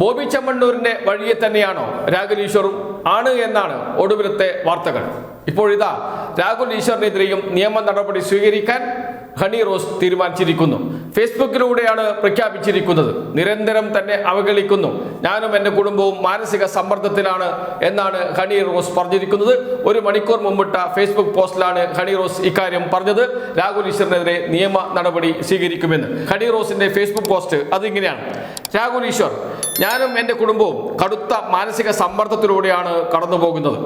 ബോബി ചെമ്മണ്ണൂരിന്റെ വഴിയെ തന്നെയാണോ രാഹുൽ ഈശ്വറും? ആണ് എന്നാണ് ഒടുവിലത്തെ വാർത്തകൾ. ഇപ്പോഴിതാ രാഹുൽ ഈശ്വറിനെതിരെയും നിയമ നടപടി സ്വീകരിക്കാൻ ഹണി റോസ് തീരുമാനിച്ചിരിക്കുന്നു. ഫേസ്ബുക്കിലൂടെയാണ് പ്രഖ്യാപിച്ചിരിക്കുന്നത്. നിരന്തരം തന്നെ അവഗണിക്കുന്നു. ഞാനും എന്റെ കുടുംബവും മാനസിക സമ്മർദ്ദത്തിലാണ് എന്നാണ് ഹണി റോസ് പറഞ്ഞിരിക്കുന്നത്. ഒരു മണിക്കൂർ മുമ്പിട്ട ഫേസ്ബുക്ക് പോസ്റ്റിലാണ് ഹണി റോസ് ഇക്കാര്യം പറഞ്ഞത്. രാഹുൽ ഈശ്വറിനെതിരെ നിയമ നടപടി സ്വീകരിക്കുമെന്ന്. ഹണി റോസിന്റെ ഫേസ്ബുക്ക് പോസ്റ്റ് അതിങ്ങനെയാണ്. രാഹുൽ ഈശ്വർ ഞാനും എന്റെ കുടുംബവും കടുത്ത മാനസിക സമ്മർദ്ദത്തിലൂടെയാണ് കടന്നു പോകുന്നത്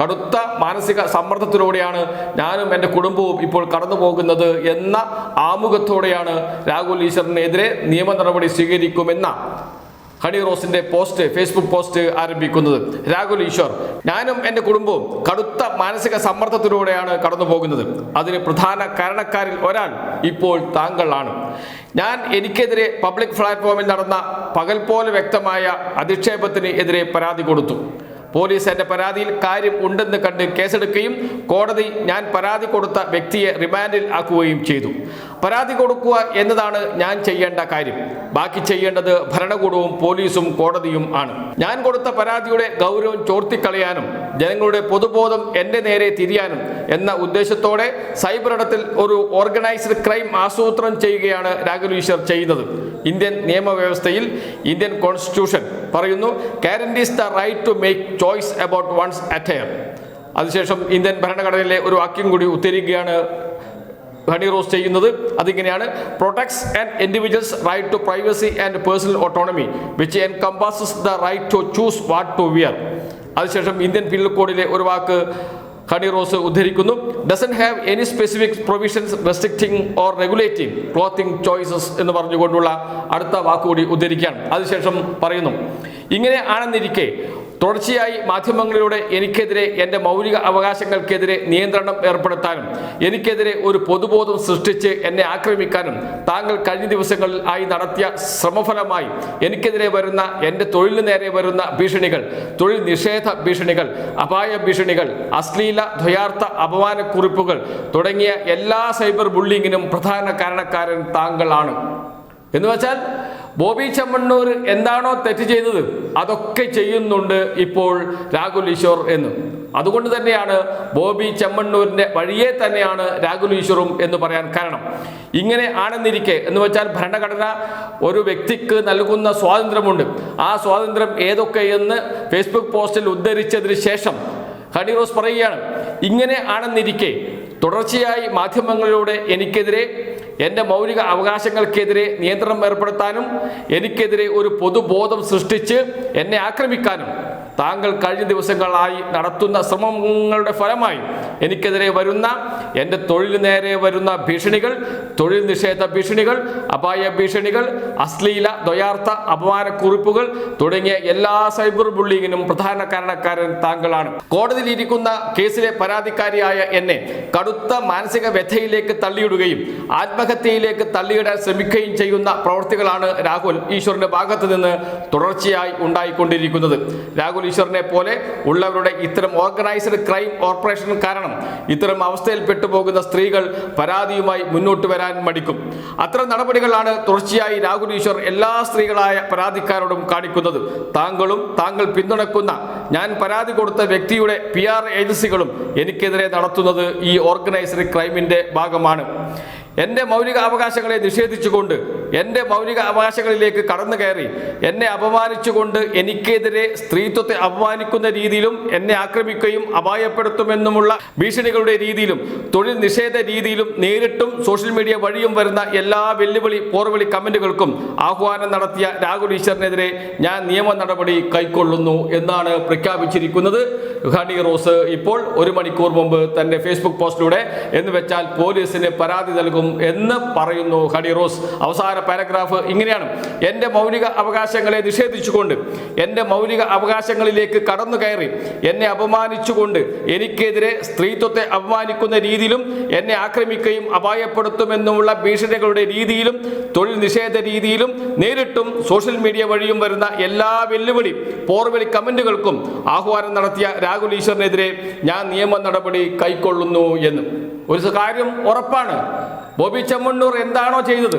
കടുത്ത മാനസിക സമ്മർദ്ദത്തിലൂടെയാണ് ഞാനും എന്റെ കുടുംബവും ഇപ്പോൾ കടന്നു പോകുന്നത് എന്ന ആമുഖത്തോടെയാണ് രാഹുൽ ഈശ്വറിനെതിരെ നിയമ നടപടി സ്വീകരിക്കുമെന്ന ഹണി റോസിന്റെ പോസ്റ്റ് ഫേസ്ബുക്ക് പോസ്റ്റ് ആരംഭിക്കുന്നത് രാഹുൽ ഈശ്വർ. ഞാനും എന്റെ കുടുംബവും കടുത്ത മാനസിക സമ്മർദ്ദത്തിലൂടെയാണ് കടന്നു പോകുന്നത് അതിന് പ്രധാന കാരണക്കാരിൽ ഒരാൾ ഇപ്പോൾ താങ്കളാണ്. ഞാൻ എനിക്കെതിരെ പബ്ലിക് പ്ലാറ്റ്ഫോമിൽ നടന്ന പകൽ പോലെ വ്യക്തമായ അധിക്ഷേപത്തിന് എതിരെ പരാതി കൊടുത്തു. പോലീസ് എന്റെ പരാതിയിൽ കാര്യം ഉണ്ടെന്ന് കണ്ട് കേസെടുക്കുകയും കോടതി ഞാൻ പരാതി കൊടുത്ത വ്യക്തിയെ റിമാൻഡിൽ ആക്കുകയും ചെയ്തു. പരാതി കൊടുക്കുക എന്നതാണ് ഞാൻ ചെയ്യേണ്ട കാര്യം. ബാക്കി ചെയ്യേണ്ടത് ഭരണകൂടവും പോലീസും കോടതിയും ആണ്. ഞാൻ കൊടുത്ത പരാതിയുടെ ഗൗരവം ചോർത്തിക്കളയാനും ജനങ്ങളുടെ പൊതുബോധം എന്റെ നേരെ തിരിയാനും എന്ന ഉദ്ദേശത്തോടെ സൈബർ ഇടത്തിൽ ഒരു ഓർഗനൈസ്ഡ് ക്രൈം ആസൂത്രണം ചെയ്യുകയാണ് രാഹുൽ ഈശ്വർ ചെയ്യുന്നത്. ഇന്ത്യൻ നിയമവ്യവസ്ഥയിൽ ഇന്ത്യൻ കോൺസ്റ്റിറ്റ്യൂഷൻ പറയുന്നു guarantees the right to make choice about one's attire അതിനുശേഷം ഇന്ത്യൻ ഭരണഘടനയിലെ ഒരു വാക്യം കൂടി ഉത്തരിക്കുകയാണ് ഹണി റോസ് ചെയ്യുന്നത്. അതിങ്ങനെയാണ് protects and individuals right to privacy and personal autonomy which encompasses the right to choose what to wear അതിനുശേഷം ഇന്ത്യൻ പീനൽ കോഡിലെ ഒരു വാക്ക് Honey Rose ഉദ്ധരിക്കുന്നു. Doesn't have any specific provisions restricting or regulating clothing choices എന്ന് പറഞ്ഞുകൊണ്ടുള്ള അടുത്ത വാക്കുകൂടി ഉദ്ധരിക്കുകയാണ്. അതിനുശേഷം പറയുന്നു ഇങ്ങനെ ആണെന്നിരിക്കെ തുടർച്ചയായി മാധ്യമങ്ങളിലൂടെ എനിക്കെതിരെ എന്റെ മൗലിക അവകാശങ്ങൾക്കെതിരെ നിയന്ത്രണം ഏർപ്പെടുത്താനും എനിക്കെതിരെ ഒരു പൊതുബോധം സൃഷ്ടിച്ച് എന്നെ ആക്രമിക്കാനും താങ്കൾ കഴിഞ്ഞ ദിവസങ്ങളിൽ ആയി നടത്തിയ ശ്രമഫലമായി എനിക്കെതിരെ വരുന്ന എന്റെ തൊഴിലിന് നേരെ വരുന്ന ഭീഷണികൾ തൊഴിൽ നിഷേധ ഭീഷണികൾ അപായ ഭീഷണികൾ അശ്ലീല ദ്വയാർത്ഥ അപമാനക്കുറിപ്പുകൾ തുടങ്ങിയ എല്ലാ സൈബർ ബുള്ളിങ്ങിനും പ്രധാന കാരണക്കാരൻ താങ്കളാണ്. എന്ന് വെച്ചാൽ ബോബി ചെമ്മണ്ണൂർ എന്താണോ തെറ്റ് ചെയ്തത് അതൊക്കെ ചെയ്യുന്നുണ്ട് ഇപ്പോൾ രാഹുൽ ഈശ്വർ എന്ന്. അതുകൊണ്ട് തന്നെയാണ് ബോബി ചെമ്മണ്ണൂരിന്റെ വഴിയെ തന്നെയാണ് രാഹുൽ ഈശ്വറും എന്ന് പറയാൻ കാരണം. ഇങ്ങനെ ആണെന്നിരിക്കെ എന്ന് വെച്ചാൽ ഭരണഘടന ഒരു വ്യക്തിക്ക് നൽകുന്ന സ്വാതന്ത്ര്യമുണ്ട്. ആ സ്വാതന്ത്ര്യം ഏതൊക്കെയെന്ന് ഫേസ്ബുക്ക് പോസ്റ്റിൽ ഉദ്ധരിച്ചതിന് ശേഷം ഹണി റോസ് പറയുകയാണ്. ഇങ്ങനെ ആണെന്നിരിക്കെ തുടർച്ചയായി മാധ്യമങ്ങളിലൂടെ എനിക്കെതിരെ എന്റെ മൗലിക അവകാശങ്ങൾക്കെതിരെ നിയന്ത്രണം ഏർപ്പെടുത്താനും എനിക്കെതിരെ ഒരു പൊതുബോധം സൃഷ്ടിച്ച് എന്നെ ആക്രമിക്കാനും താങ്കൾ കഴിഞ്ഞ ദിവസങ്ങളായി നടത്തുന്ന ശ്രമങ്ങളുടെ ഫലമായി എനിക്കെതിരെ വരുന്ന എന്റെ തൊഴിലിന് നേരെ വരുന്ന ഭീഷണികൾ തൊഴിൽ നിഷേധ ഭീഷണികൾ അപായ ഭീഷണികൾ അശ്ലീല ദ്വയാർത്ഥ അപമാനക്കുറിപ്പുകൾ തുടങ്ങിയ എല്ലാ സൈബർ ബുള്ളിങ്ങിനും പ്രധാന കാരണക്കാരൻ താങ്കളാണ്. കോടതിയിൽ ഇരിക്കുന്ന കേസിലെ പരാതിക്കാരിയായ എന്നെ കടുത്ത മാനസിക വ്യഥയിലേക്ക് തള്ളിയിടുകയും ആത്മഹത്യയിലേക്ക് തള്ളിയിടാൻ ശ്രമിക്കുകയും ചെയ്യുന്ന പ്രവൃത്തികളാണ് രാഹുൽ ഈശ്വറിന്റെ ഭാഗത്ത് നിന്ന് തുടർച്ചയായി ഉണ്ടായിക്കൊണ്ടിരിക്കുന്നത്. രാഹുൽ ഈശ്വറിനെ പോലെ ഉള്ളവരുടെ ഇത്തരം ഓർഗനൈസ്ഡ് ക്രൈം കോർപ്പറേഷൻ കാരണം ഇത്തരം അവസ്ഥയിൽ പെട്ടുപോകുന്ന സ്ത്രീകൾ പരാതിയുമായി മുന്നോട്ട് വരാൻ മടിക്കും. അത്തരം നടപടികളാണ് തുടർച്ചയായി രാഹുൽ ഈശ്വർ എല്ലാ സ്ത്രീകളായ പരാതിക്കാരോടും കാണിക്കുന്നത്. താങ്കളും താങ്കൾ പിന്തുണക്കുന്ന ഞാൻ പരാതി കൊടുത്ത വ്യക്തിയുടെ പി ആർ ഏജൻസികളും എനിക്കെതിരെ നടത്തുന്നത് ഈ ഓർഗനൈസ്ഡ് ക്രൈമിന്റെ ഭാഗമാണ്. എന്റെ മൗലിക അവകാശങ്ങളെ നിഷേധിച്ചുകൊണ്ട് എന്റെ മൗലിക അവകാശങ്ങളിലേക്ക് കടന്നു കയറി എന്നെ അപമാനിച്ചുകൊണ്ട് എനിക്കെതിരെ സ്ത്രീത്വത്തെ അപമാനിക്കുന്ന രീതിയിലും എന്നെ ആക്രമിക്കുകയും അപായപ്പെടുത്തുമെന്നുമുള്ള ഭീഷണികളുടെ രീതിയിലും തൊഴിൽ നിഷേധ രീതിയിലും നേരിട്ടും സോഷ്യൽ മീഡിയ വഴിയും വരുന്ന എല്ലാ വെല്ലുവിളി പോർവിളി കമന്റുകൾക്കും ആഹ്വാനം നടത്തിയ രാഹുൽ ഈശ്വറിനെതിരെ ഞാൻ നിയമ നടപടി കൈക്കൊള്ളുന്നു എന്നാണ് പ്രഖ്യാപിച്ചിരിക്കുന്നത്. ഹണി റോസ് ഇപ്പോൾ ഒരു മണിക്കൂർ മുമ്പ് തന്റെ ഫേസ്ബുക്ക് പോസ്റ്റിലൂടെ എന്ന് വെച്ചാൽ പോലീസിന് പരാതി നൽകും എന്ന് പറയുന്നു ഹണി റോസ്. അവസാന പാരഗ്രാഫ് ഇങ്ങനെയാണ്. എന്റെ മൗലിക അവകാശങ്ങളെ നിഷേധിച്ചുകൊണ്ട് എന്റെ മൗലിക അവകാശങ്ങളിലേക്ക് കടന്നു കയറി എന്നെ അപമാനിച്ചുകൊണ്ട് എനിക്കെതിരെ സ്ത്രീത്വത്തെ അപമാനിക്കുന്ന രീതിയിലും എന്നെ ആക്രമിക്കുകയും അപായപ്പെടുത്തുമെന്നുമുള്ള ഭീഷണികളുടെ രീതിയിലും തൊഴിൽ നിഷേധ രീതിയിലും നേരിട്ടും സോഷ്യൽ മീഡിയ വഴിയും വരുന്ന എല്ലാ വെല്ലുവിളി പോർവെളി കമന്റുകൾക്കും ആഹ്വാനം നടത്തിയ രാഹുൽ ഈശ്വറിനെതിരെ ഞാൻ നിയമ നടപടി കൈക്കൊള്ളുന്നു എന്ന്. ഒരു കാര്യം ഉറപ്പാണ്. ബോബി ചെമ്മണ്ണൂർ എന്താണോ ചെയ്തത്?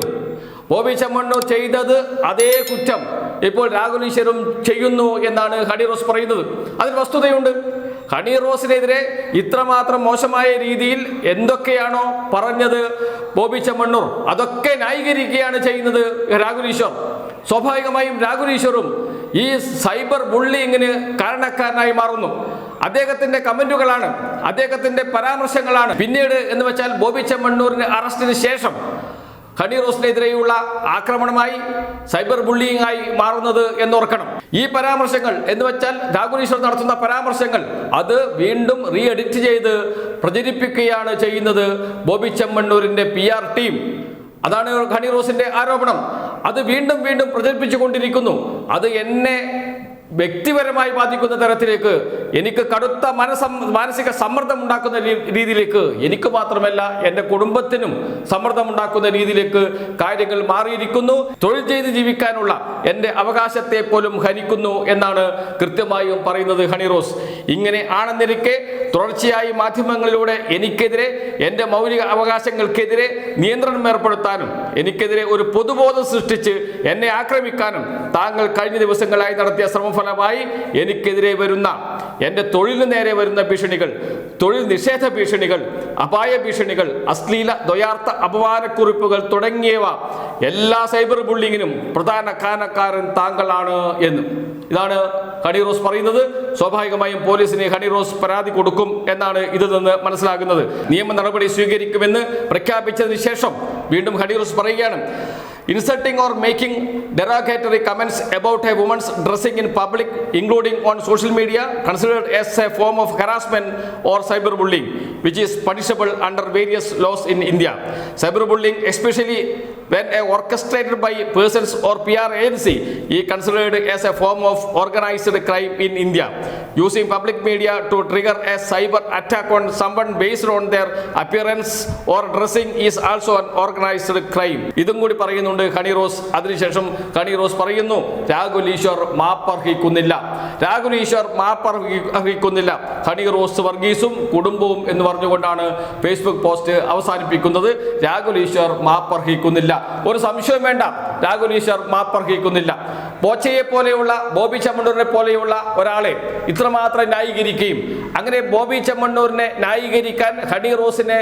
ബോബി ചെമ്മണ്ണൂർ ചെയ്തത് അതേ കുറ്റം ഇപ്പോൾ രാഹുൽ ഈശ്വരും ചെയ്യുന്നു എന്നാണ് ഹണി റോസ് പറയുന്നത്. അതിൽ വസ്തുതയുണ്ട്. ഹണി റോസിനെതിരെ ഇത്രമാത്രം മോശമായ രീതിയിൽ എന്തൊക്കെയാണോ പറഞ്ഞത് ബോബി ചെമ്മണ്ണൂർ? അതൊക്കെ ന്യായീകരിക്കുകയാണ് ചെയ്യുന്നത് രാഹുൽ ഈശ്വർ. സ്വാഭാവികമായും രാഹുൽ ഈശ്വറും ഈ സൈബർ ബുള്ളിങ്ങിന് കാരണക്കാരനായി മാറുന്നു. അദ്ദേഹത്തിന്റെ കമന്റുകളാണ് അദ്ദേഹത്തിന്റെ പരാമർശങ്ങളാണ്. പിന്നീട് എന്ന് വെച്ചാൽ ബോബി ചെമ്മണ്ണൂരിന് അറസ്റ്റിന് ശേഷം ഹണി റോസിനെതിരെയുള്ള ആക്രമണമായി സൈബർ ബുള്ളിയിങ് ആയി മാറുന്നത് എന്നോർക്കണം. ഈ പരാമർശങ്ങൾ എന്ന് വെച്ചാൽ രാഹുൽ ഈശ്വർ നടത്തുന്ന പരാമർശങ്ങൾ അത് വീണ്ടും റീ എഡിറ്റ് ചെയ്ത് പ്രചരിപ്പിക്കുകയാണ് ചെയ്യുന്നത് ബോബി ചെമ്മണ്ണൂരിന്റെ പി ടീം അതാണ് ഹണി റോസിന്റെ ആരോപണം. അത് വീണ്ടും വീണ്ടും പ്രചരിപ്പിച്ചുകൊണ്ടിരിക്കുന്നു അത് എന്നെ വ്യക്തിപരമായി ബാധിക്കുന്ന തരത്തിലേക്ക് എനിക്ക് കടുത്ത മനസം മാനസിക സമ്മർദ്ദം ഉണ്ടാക്കുന്ന രീതിയിലേക്ക് എനിക്ക് മാത്രമല്ല എന്റെ കുടുംബത്തിനും സമ്മർദ്ദം ഉണ്ടാക്കുന്ന രീതിയിലേക്ക് കാര്യങ്ങൾ മാറിയിരിക്കുന്നു. തൊഴിൽ ചെയ്ത് ജീവിക്കാനുള്ള എന്റെ അവകാശത്തെ പോലും ഹനിക്കുന്നു എന്നാണ് കൃത്യമായും പറയുന്നത് ഹണിറോസ് ഇങ്ങനെ ആണെന്നിരിക്കെ തുടർച്ചയായി മാധ്യമങ്ങളിലൂടെ എനിക്കെതിരെ എന്റെ മൗലിക അവകാശങ്ങൾക്കെതിരെ നിയന്ത്രണം ഏർപ്പെടുത്താനും എനിക്കെതിരെ ഒരു പൊതുബോധം സൃഷ്ടിച്ച് എന്നെ ആക്രമിക്കാനും താങ്കൾ കഴിഞ്ഞ ദിവസങ്ങളായി നടത്തിയ ശ്രമഫലമായി എനിക്കെതിരെ വരുന്ന എന്റെ തൊഴിലിന് നേരെ വരുന്ന ഭീഷണികൾ തൊഴിൽ നിഷേധ ഭീഷണികൾ അപായ ഭീഷണികൾ അശ്ലീല ദ്വയാർത്ഥ അപമാനക്കുറിപ്പുകൾ തുടങ്ങിയവ എല്ലാ സൈബർ ബുള്ളിങ്ങിനും പ്രധാന കാരണക്കാരൻ താങ്കളാണ് എന്ന്. ഇതാണ് ഹണി റോസ് പറയുന്നത്. സ്വാഭാവികമായും പോലീസിന് ഹണി റോസ് പരാതി കൊടുക്കും എന്നാണ് ഇതിൽ നിന്ന് മനസ്സിലാകുന്നത്. നിയമ നടപടി സ്വീകരിക്കുമെന്ന് പ്രഖ്യാപിച്ചതിന് ശേഷം വീണ്ടും ഹണി റോസ് പറയുകയാണ്. Inserting or making derogatory comments about a woman's dressing in public, including on social media, considered as a form of harassment or cyberbullying, which is punishable under various laws in India. Cyberbullying, especially when a orchestrated by persons or PR agency, is considered as a form of organized crime in India. Using public media to trigger a cyber attack on someone based on their appearance or dressing is also an organized crime. ഇതും കൂടി പറയുന്നുണ്ട് ഹണി റോസ് അതിനുശേഷം ഹണി റോസ് പറയുന്നു രാഹുൽ ഈശ്വർ മാപ്പർഹിക്കുന്നില്ല രാഹുൽ ഈശ്വർ മാപ്പർഹി- അർഹിക്കുന്നില്ല ഹണി റോസ് വർഗീസും കുടുംബവും എന്ന് പറഞ്ഞുകൊണ്ടാണ് ഫേസ്ബുക്ക് പോസ്റ്റ് അവസാനിപ്പിക്കുന്നത് രാഹുൽ ഈശ്വർ മാപ്പർഹിക്കുന്നില്ല ഒരു സംശയം വേണ്ട. രാഹുൽ ഈശ്വർ മാപ്പർഹിക്കുന്നില്ല ബോച്ചയെ പോലെയുള്ള ബോബി ചെമ്മണ്ണൂരിനെ പോലെയുള്ള ഒരാളെ ഇത്രമാത്രം ന്യായീകരിക്കുകയും അങ്ങനെ ബോബി ചെമ്മണ്ണൂരിനെ ന്യായീകരിക്കാൻ ഹണി റോസിനെ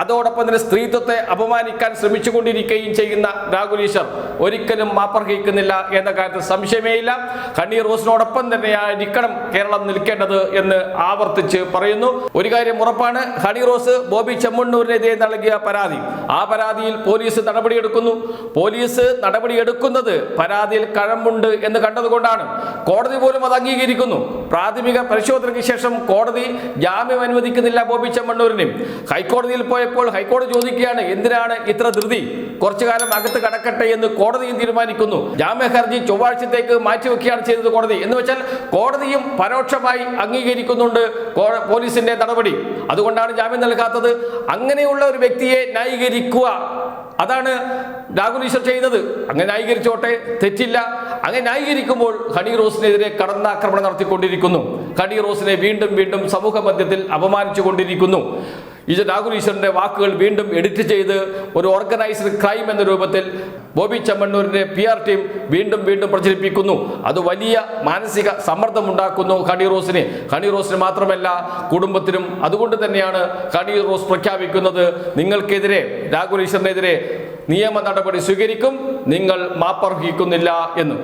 അതോടൊപ്പം തന്നെ സ്ത്രീത്വത്തെ അപമാനിക്കാൻ ശ്രമിച്ചുകൊണ്ടിരിക്കുകയും ചെയ്യുന്ന രാഹുൽ ഈശ്വർ ഒരിക്കലും മാപ്പർഹിക്കുന്നില്ല എന്ന കാര്യത്തിൽ സംശയമേ ഇല്ല ഹണി റോസിനോടൊപ്പം തന്നെയായിരിക്കണം കേരളം നിൽക്കേണ്ടത് എന്ന് ആവർത്തിച്ച് പറയുന്നു. ഒരു കാര്യം ഉറപ്പാണ് ഹണി റോസ് ബോബി ചെമ്മണ്ണൂരിനെതിരെ നൽകിയ പരാതി. ആ പരാതിയിൽ പോലീസ് നടപടിയെടുക്കുന്നു. പോലീസ് നടപടിയെടുക്കുന്നത് പരാതിയിൽ കഴമ്പുണ്ട് എന്ന് കണ്ടതുകൊണ്ടാണ്. കോടതി പോലും അത് അംഗീകരിക്കുന്നു. പ്രാഥമിക പരിശോധനയ്ക്ക് ശേഷം കോടതി ജാമ്യം അനുവദിക്കുന്നില്ല ബോബി ചെമ്മണ്ണൂരിനെയും ഹൈക്കോടതിയിൽ പോയപ്പോൾ ഹൈക്കോടതി ചോദിക്കുകയാണ് എന്തിനാണ് ഇത്ര ധൃതി? കുറച്ചു കാലം അകത്ത് കടക്കട്ടെ എന്ന് കോടതിയും തീരുമാനിക്കുന്നു. ജാമ്യ ഹർജി ചൊവ്വാഴ്ചത്തേക്ക് മാറ്റിവെക്കുകയാണ് ചെയ്തത് കോടതി. എന്ന് വെച്ചാൽ കോടതിയും പരോക്ഷമായി അംഗീകരിക്കുന്നുണ്ട് പോലീസിന്റെ നടപടി. അതുകൊണ്ടാണ് ജാമ്യം നൽകാത്തത്. അങ്ങനെയുള്ള ഒരു വ്യക്തിയെ ന്യായീകരിക്കുക. അതാണ് രാഹുൽ ഈശ്വർ ചെയ്തത്. അങ്ങനെ ന്യായീകരിച്ചോട്ടെ തെറ്റില്ല. അങ്ങനെ ന്യായീകരിക്കുമ്പോൾ ഹണി റോസിനെതിരെ കടന്നാക്രമണം നടത്തിക്കൊണ്ടിരിക്കുന്നു. ഹണി റോസിനെ വീണ്ടും വീണ്ടും സമൂഹ മധ്യത്തിൽ അപമാനിച്ചു ഇത് രാഹുൽ ഈശ്വറിന്റെ വാക്കുകൾ വീണ്ടും എഡിറ്റ് ചെയ്ത് ഒരു ഓർഗനൈസ്ഡ് ക്രൈം എന്ന രൂപത്തിൽ ബോബി ചമ്മണ്ണൂരിന്റെ പി ആർ ടീം വീണ്ടും വീണ്ടും പ്രചരിപ്പിക്കുന്നു. അത് വലിയ മാനസിക സമ്മർദ്ദം ഉണ്ടാക്കുന്നു ഹണി റോസിന്. ഹണി റോസിന് മാത്രമല്ല കുടുംബത്തിനും അതുകൊണ്ട് തന്നെയാണ് ഹണി റോസ് പ്രഖ്യാപിക്കുന്നത്. നിങ്ങൾക്കെതിരെ രാഹുൽ ഈശ്വറിനെതിരെ നിയമ നടപടി സ്വീകരിക്കും നിങ്ങൾ മാപ്പർഹിക്കുന്നില്ല എന്ന്.